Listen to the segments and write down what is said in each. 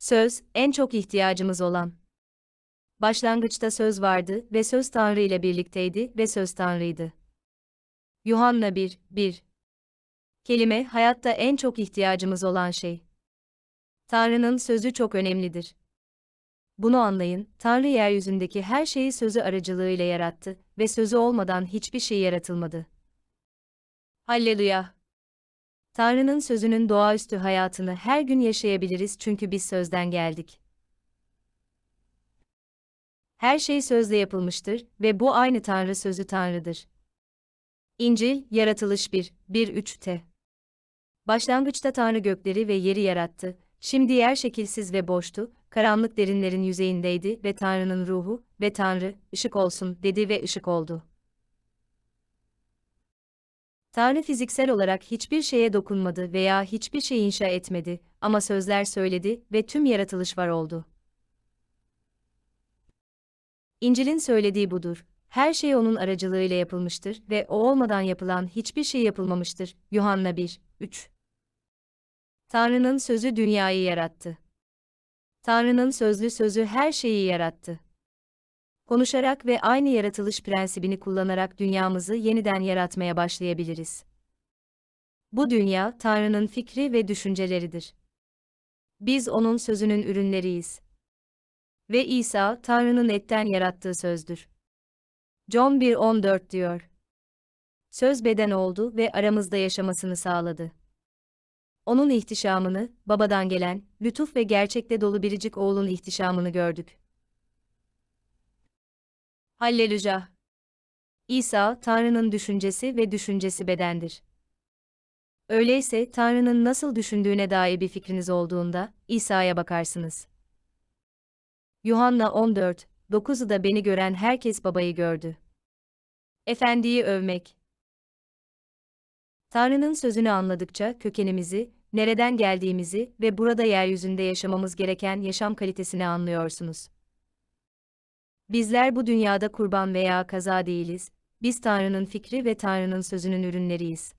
Söz, en çok ihtiyacımız olan. Başlangıçta söz vardı ve söz Tanrı ile birlikteydi ve söz Tanrıydı. Yuhanna 1, 1 Kelime, hayatta en çok ihtiyacımız olan şey. Tanrı'nın sözü çok önemlidir. Bunu anlayın, Tanrı yeryüzündeki her şeyi sözü aracılığıyla yarattı ve sözü olmadan hiçbir şey yaratılmadı. Halleluya! Tanrı'nın sözünün doğaüstü hayatını her gün yaşayabiliriz çünkü biz sözden geldik. Her şey sözle yapılmıştır ve bu aynı Tanrı sözü Tanrı'dır. İncil, Yaratılış 1, 1-3t Başlangıçta Tanrı gökleri ve yeri yarattı, şimdi yer şekilsiz ve boştu, karanlık derinlerin yüzeyindeydi ve Tanrı'nın ruhu ve Tanrı, ışık olsun dedi ve ışık oldu. Tanrı fiziksel olarak hiçbir şeye dokunmadı veya hiçbir şey inşa etmedi ama sözler söyledi ve tüm yaratılış var oldu. İncil'in söylediği budur. Her şey onun aracılığıyla yapılmıştır ve o olmadan yapılan hiçbir şey yapılmamıştır. Yuhanna 1, 3 Tanrı'nın sözü dünyayı yarattı. Tanrı'nın sözlü sözü her şeyi yarattı. Konuşarak ve aynı yaratılış prensibini kullanarak dünyamızı yeniden yaratmaya başlayabiliriz. Bu dünya Tanrı'nın fikri ve düşünceleridir. Biz onun sözünün ürünleriyiz. Ve İsa Tanrı'nın etten yarattığı sözdür. John 1:14 diyor. Söz beden oldu ve aramızda yaşamasını sağladı. Onun ihtişamını, babadan gelen, lütuf ve gerçekle dolu biricik oğlun ihtişamını gördük. Halleluja! İsa, Tanrı'nın düşüncesi ve düşüncesi bedendir. Öyleyse Tanrı'nın nasıl düşündüğüne dair bir fikriniz olduğunda, İsa'ya bakarsınız. Yuhanna 14, 9'u da beni gören herkes babayı gördü. Efendiyi övmek. Tanrı'nın sözünü anladıkça kökenimizi, nereden geldiğimizi ve burada yeryüzünde yaşamamız gereken yaşam kalitesini anlıyorsunuz. Bizler bu dünyada kurban veya kaza değiliz, biz Tanrı'nın fikri ve Tanrı'nın sözünün ürünleriyiz.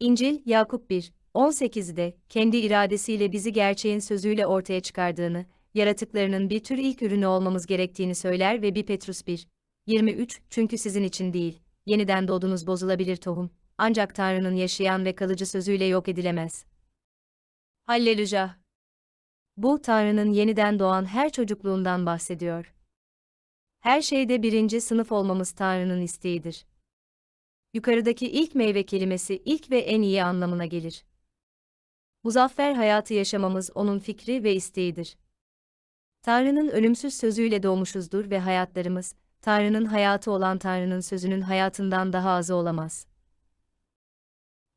İncil, Yakup 1, 18'de, kendi iradesiyle bizi gerçeğin sözüyle ortaya çıkardığını, yaratıklarının bir tür ilk ürünü olmamız gerektiğini söyler ve 1 Petrus 1, 23, çünkü sizin için değil, yeniden doğdunuz bozulabilir tohum, ancak Tanrı'nın yaşayan ve kalıcı sözüyle yok edilemez. Halleluja! Bu, Tanrı'nın yeniden doğan her çocukluğundan bahsediyor. Her şeyde birinci sınıf olmamız Tanrı'nın isteğidir. Yukarıdaki ilk meyve kelimesi ilk ve en iyi anlamına gelir. Muzaffer hayatı yaşamamız onun fikri ve isteğidir. Tanrı'nın ölümsüz sözüyle doğmuşuzdur ve hayatlarımız, Tanrı'nın hayatı olan Tanrı'nın sözünün hayatından daha azı olamaz.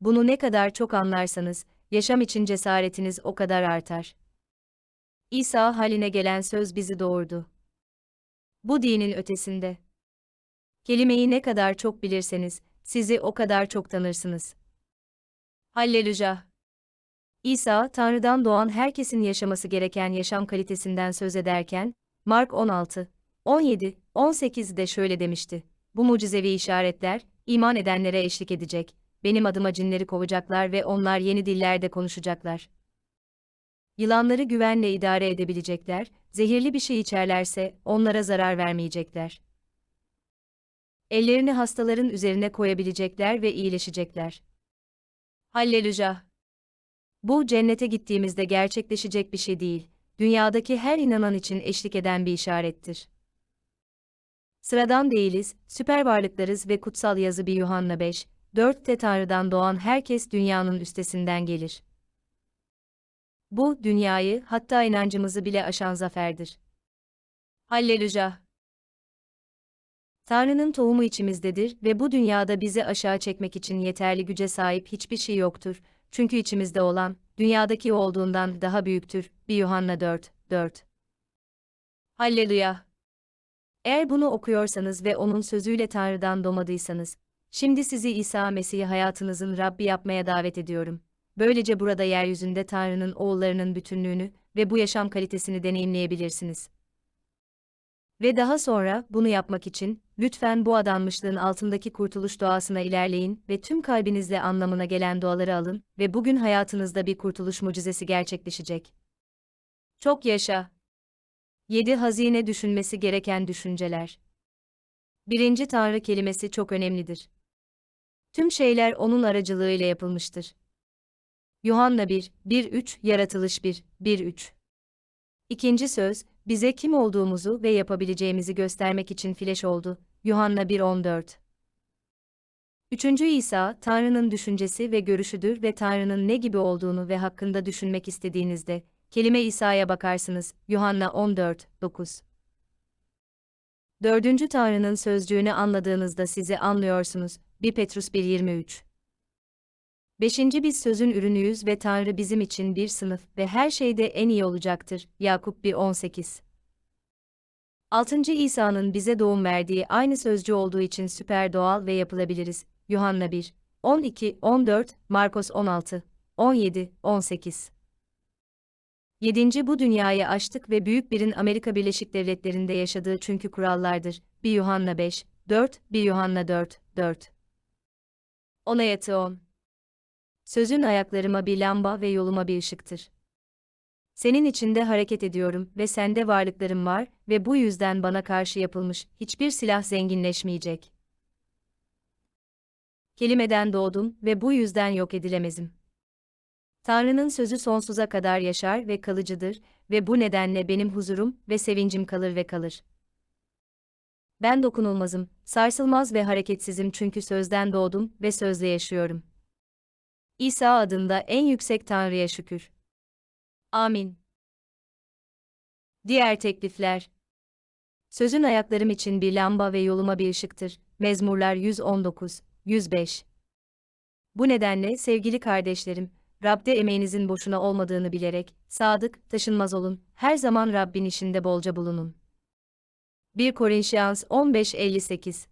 Bunu ne kadar çok anlarsanız, yaşam için cesaretiniz o kadar artar. İsa haline gelen söz bizi doğurdu. Bu dinin ötesinde. Kelimeyi ne kadar çok bilirseniz, sizi o kadar çok tanırsınız. Halleluja! İsa, Tanrı'dan doğan herkesin yaşaması gereken yaşam kalitesinden söz ederken, Mark 16, 17, 18'de şöyle demişti. Bu mucizevi işaretler, iman edenlere eşlik edecek, benim adıma cinleri kovacaklar ve onlar yeni dillerde konuşacaklar. Yılanları güvenle idare edebilecekler, zehirli bir şey içerlerse onlara zarar vermeyecekler. Ellerini hastaların üzerine koyabilecekler ve iyileşecekler. Halleluja! Bu cennete gittiğimizde gerçekleşecek bir şey değil, dünyadaki her inanan için eşlik eden bir işarettir. Sıradan değiliz, süper varlıklarız ve kutsal yazı bir Yuhanna 5, 4'te Tanrı'dan doğan herkes dünyanın üstesinden gelir. Bu, dünyayı, hatta inancımızı bile aşan zaferdir. Halleluja! Tanrı'nın tohumu içimizdedir ve bu dünyada bizi aşağı çekmek için yeterli güce sahip hiçbir şey yoktur. Çünkü içimizde olan, dünyadaki olduğundan daha büyüktür. 1 Yuhanna 4, 4. Halleluya! Eğer bunu okuyorsanız ve onun sözüyle Tanrı'dan doğmadıysanız, şimdi sizi İsa Mesih'i hayatınızın Rabbi yapmaya davet ediyorum. Böylece burada yeryüzünde Tanrı'nın oğullarının bütünlüğünü ve bu yaşam kalitesini deneyimleyebilirsiniz. Ve daha sonra, bunu yapmak için, lütfen bu adanmışlığın altındaki kurtuluş doğasına ilerleyin ve tüm kalbinizle anlamına gelen duaları alın ve bugün hayatınızda bir kurtuluş mucizesi gerçekleşecek. Çok yaşa. 7 hazine düşünmesi gereken düşünceler. Birinci Tanrı kelimesi çok önemlidir. Tüm şeyler onun aracılığıyla yapılmıştır. Yuhanna 1, 1-3, Yaratılış 1, 1-3. İkinci söz, bize kim olduğumuzu ve yapabileceğimizi göstermek için fleş oldu. Yuhanna 1-14. Üçüncü İsa, Tanrı'nın düşüncesi ve görüşüdür ve Tanrı'nın ne gibi olduğunu ve hakkında düşünmek istediğinizde, kelime İsa'ya bakarsınız. Yuhanna 14, 9. Dördüncü Tanrı'nın sözcüğünü anladığınızda sizi anlıyorsunuz. 1 Petrus 1.23 Beşinci biz sözün ürünüyüz ve Tanrı bizim için bir sınıf ve her şeyde en iyi olacaktır. Yakup 1.18 Altıncı İsa'nın bize doğum verdiği aynı sözcü olduğu için süper doğal ve yapılabiliriz. Yuhanna 1, 12, 14, Markos 16, 17, 18 Yedinci bu dünyayı aştık ve büyük birin Amerika Birleşik Devletleri'nde yaşadığı çünkü kurallardır. 1 Yuhanna 5, 4, 1 Yuhanna 4, 4. Ona yatı 10. Sözün ayaklarıma bir lamba ve yoluma bir ışıktır. Senin içinde hareket ediyorum ve sende varlıklarım var ve bu yüzden bana karşı yapılmış hiçbir silah zenginleşmeyecek. Kelimeden doğdum ve bu yüzden yok edilemezim. Tanrı'nın sözü sonsuza kadar yaşar ve kalıcıdır ve bu nedenle benim huzurum ve sevincim kalır ve kalır. Ben dokunulmazım, sarsılmaz ve hareketsizim çünkü sözden doğdum ve sözle yaşıyorum. İsa adında en yüksek Tanrı'ya şükür. Amin. Diğer teklifler Sözün ayaklarım için bir lamba ve yoluma bir ışıktır. Mezmurlar 119, 105 Bu nedenle sevgili kardeşlerim, Rab'de emeğinizin boşuna olmadığını bilerek, sadık, taşınmaz olun, her zaman Rabbin işinde bolca bulunun. 1 Korinşiyans 15.58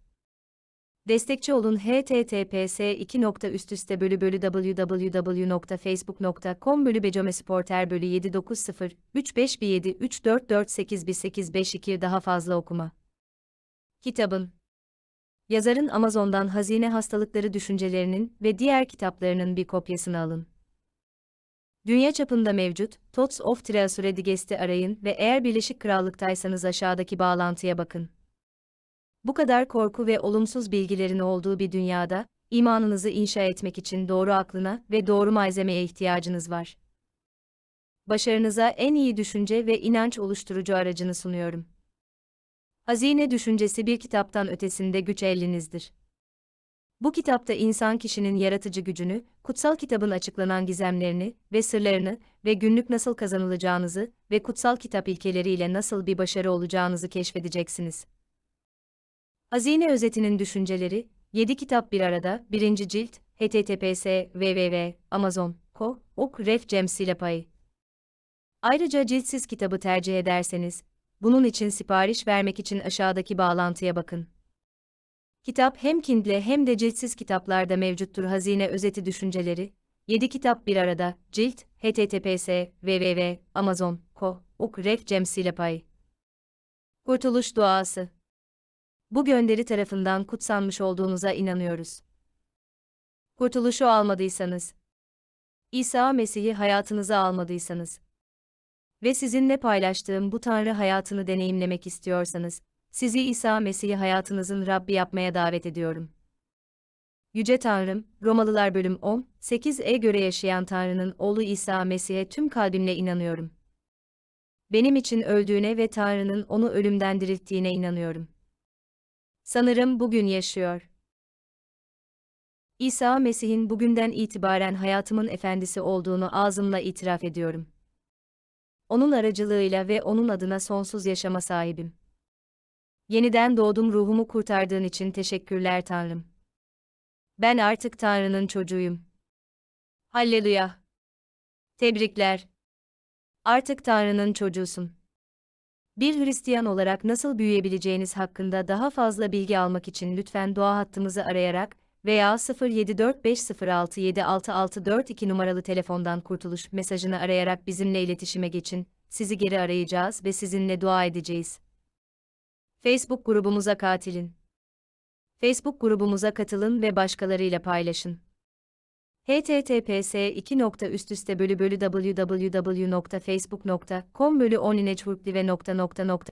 Destekçi olun https 2. üst bölü bölü www.facebook.com bölü becomesporter bölü 790 351 3448 daha fazla okuma. Kitabın Yazarın Amazon'dan Hazine Hastalıkları düşüncelerinin ve diğer kitaplarının bir kopyasını alın. Dünya çapında mevcut, Tots of Treasure Digest'i arayın ve eğer Birleşik Krallık'taysanız aşağıdaki bağlantıya bakın. Bu kadar korku ve olumsuz bilgilerin olduğu bir dünyada, imanınızı inşa etmek için doğru aklına ve doğru malzemeye ihtiyacınız var. Başarınıza en iyi düşünce ve inanç oluşturucu aracını sunuyorum. Hazine düşüncesi bir kitaptan ötesinde güç elinizdir. Bu kitapta insan kişinin yaratıcı gücünü, kutsal kitabın açıklanan gizemlerini ve sırlarını ve günlük nasıl kazanılacağınızı ve kutsal kitap ilkeleriyle nasıl bir başarı olacağınızı keşfedeceksiniz. Hazine özetinin düşünceleri, 7 kitap bir arada, 1. cilt, https www amazon.co, ok ref Cem Silapay. Ayrıca ciltsiz kitabı tercih ederseniz, bunun için sipariş vermek için aşağıdaki bağlantıya bakın. Kitap hem Kindle hem de ciltsiz kitaplarda mevcuttur. Hazine özeti düşünceleri, 7 kitap bir arada, cilt, https www amazon.co, ok ref Cem Silapay. Kurtuluş Duası bu gönderi tarafından kutsanmış olduğunuza inanıyoruz. Kurtuluşu almadıysanız, İsa Mesih'i hayatınıza almadıysanız ve sizinle paylaştığım bu Tanrı hayatını deneyimlemek istiyorsanız, sizi İsa Mesih'i hayatınızın Rabbi yapmaya davet ediyorum. Yüce Tanrım, Romalılar bölüm 10, 8'e göre yaşayan Tanrı'nın oğlu İsa Mesih'e tüm kalbimle inanıyorum. Benim için öldüğüne ve Tanrı'nın onu ölümden dirilttiğine inanıyorum. Sanırım bugün yaşıyor. İsa Mesih'in bugünden itibaren hayatımın efendisi olduğunu ağzımla itiraf ediyorum. Onun aracılığıyla ve onun adına sonsuz yaşama sahibim. Yeniden doğdum ruhumu kurtardığın için teşekkürler Tanrım. Ben artık Tanrı'nın çocuğuyum. Halleluya. Tebrikler. Artık Tanrı'nın çocuğusun. Bir Hristiyan olarak nasıl büyüyebileceğiniz hakkında daha fazla bilgi almak için lütfen dua hattımızı arayarak veya 0745067662 numaralı telefondan kurtuluş mesajını arayarak bizimle iletişime geçin. Sizi geri arayacağız ve sizinle dua edeceğiz. Facebook grubumuza katilin. Facebook grubumuza katılın ve başkalarıyla paylaşın. Https 2 üst üste bölü bölü www.facebook.com bölü ve nokta nokta nokta